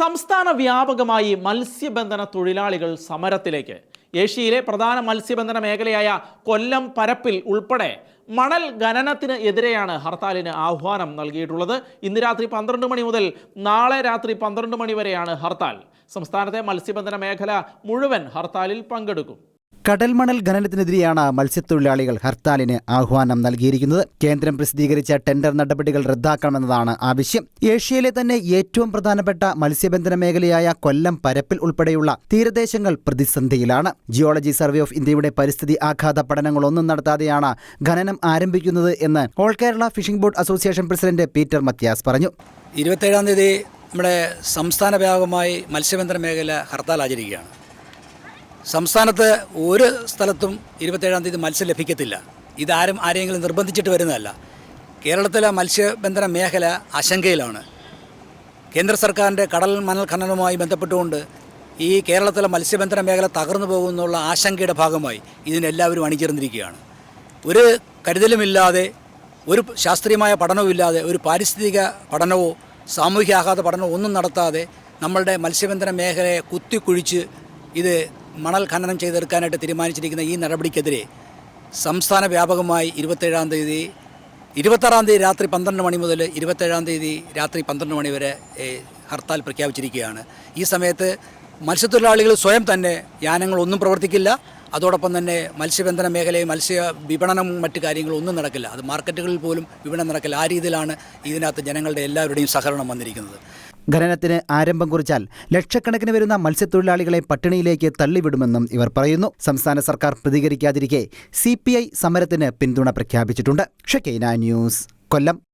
സംസ്ഥാന വ്യാപകമായി മത്സ്യബന്ധന തൊഴിലാളികൾ സമരത്തിലേക്ക്. ഏഷ്യയിലെ പ്രധാന മത്സ്യബന്ധന മേഖലയായ കൊല്ലം പരപ്പിൽ ഉൾപ്പെടെ മണൽ ഖനനത്തിന് എതിരെയാണ് ഹർത്താലിന് ആഹ്വാനം നൽകിയിട്ടുള്ളത്. ഇന്ന് രാത്രി പന്ത്രണ്ട് മണി മുതൽ നാളെ രാത്രി പന്ത്രണ്ട് മണി വരെയാണ് ഹർത്താൽ. സംസ്ഥാനത്തെ മത്സ്യബന്ധന മേഖല മുഴുവൻ ഹർത്താലിൽ പങ്കെടുക്കും. കടൽമണൽ ഖനനത്തിനെതിരെയാണ് മത്സ്യത്തൊഴിലാളികൾ ഹർത്താലിന് ആഹ്വാനം നൽകിയിരിക്കുന്നത്. കേന്ദ്രം പ്രസിദ്ധീകരിച്ച ടെൻഡർ നടപടികൾ റദ്ദാക്കണമെന്നതാണ് ആവശ്യം. ഏഷ്യയിലെ തന്നെ ഏറ്റവും പ്രധാനപ്പെട്ട മത്സ്യബന്ധന മേഖലയായ കൊല്ലം പരപ്പിൽ ഉൾപ്പെടെയുള്ള തീരദേശങ്ങൾ പ്രതിസന്ധിയിലാണ്. ജിയോളജി സർവേ ഓഫ് ഇന്ത്യയുടെ പരിസ്ഥിതി ആഘാത പഠനങ്ങളൊന്നും നടത്താതെയാണ് ഖനനം ആരംഭിക്കുന്നത് എന്ന് all Kerala fishing board association president Peter Mathias പറഞ്ഞു. ഇരുപത്തേഴാം തീയതി നമ്മുടെ സംസ്ഥാന വ്യാപകമായി മത്സ്യബന്ധന മേഖല ഹർത്താൽ ആചരിക്കുകയാണ്. സംസ്ഥാനത്ത് ഒരു സ്ഥലത്തും ഇരുപത്തേഴാം തീയതി മത്സ്യം ലഭിക്കത്തില്ല. ഇതാരും ആരെങ്കിലും നിർബന്ധിച്ചിട്ട് വരുന്നതല്ല. കേരളത്തിലെ മത്സ്യബന്ധന മേഖല ആശങ്കയിലാണ്. കേന്ദ്ര സർക്കാരിന്റെ കടൽ മണൽ ഖനനവുമായി ബന്ധപ്പെട്ടുകൊണ്ട് ഈ കേരളത്തിലെ മത്സ്യബന്ധന മേഖല തകർന്നു പോകുമെന്നുള്ള ആശങ്കയുടെ ഭാഗമായി ഇതിനെല്ലാവരും അണിചേർന്നിരിക്കുകയാണ്. ഒരു കരുതലുമില്ലാതെ ഒരു ശാസ്ത്രീയമായ പഠനവുമില്ലാതെ ഒരു പാരിസ്ഥിതിക പഠനവോ സാമൂഹ്യ ആഘാത പഠനമോ ഒന്നും നടത്താതെ നമ്മളുടെ മത്സ്യബന്ധന മേഖലയെ കുത്തിക്കുഴിച്ച് ഇത് മണൽ ഖനനം ചെയ്തെടുക്കാനായിട്ട് തീരുമാനിച്ചിരിക്കുന്ന ഈ നടപടിക്കെതിരെ സംസ്ഥാന വ്യാപകമായി ഇരുപത്തേഴാം തീയതി ഇരുപത്താറാം തീയതി രാത്രി പന്ത്രണ്ട് മണി മുതൽ ഇരുപത്തേഴാം തീയതി രാത്രി പന്ത്രണ്ട് മണി വരെ ഹർത്താൽ പ്രഖ്യാപിച്ചിരിക്കുകയാണ്. ഈ സമയത്ത് മത്സ്യത്തൊഴിലാളികൾ സ്വയം തന്നെ യാനങ്ങളൊന്നും പ്രവർത്തിക്കില്ല. അതോടൊപ്പം തന്നെ മത്സ്യബന്ധന മേഖലയിൽ മത്സ്യ വിപണനവും മറ്റു കാര്യങ്ങളും ഒന്നും നടക്കില്ല. അത് മാർക്കറ്റുകളിൽ പോലും വിപണനം നടക്കില്ല. ആ രീതിയിലാണ് ഇതിനകത്ത് ജനങ്ങളുടെ എല്ലാവരുടെയും സഹകരണം വന്നിരിക്കുന്നത്. ഖനനത്തിന് ആരംഭം കുറിച്ചാൽ ലക്ഷക്കണക്കിന് വരുന്ന മത്സ്യത്തൊഴിലാളികളെ പട്ടിണിയിലേക്ക് തള്ളിവിടുമെന്നും ഇവർ പറയുന്നു. സംസ്ഥാന സർക്കാർ പ്രതികരിക്കാതിരിക്കെ സി സമരത്തിന് പിന്തുണ പ്രഖ്യാപിച്ചിട്ടുണ്ട്. ഷക്കൈന ന്യൂസ് കൊല്ലം.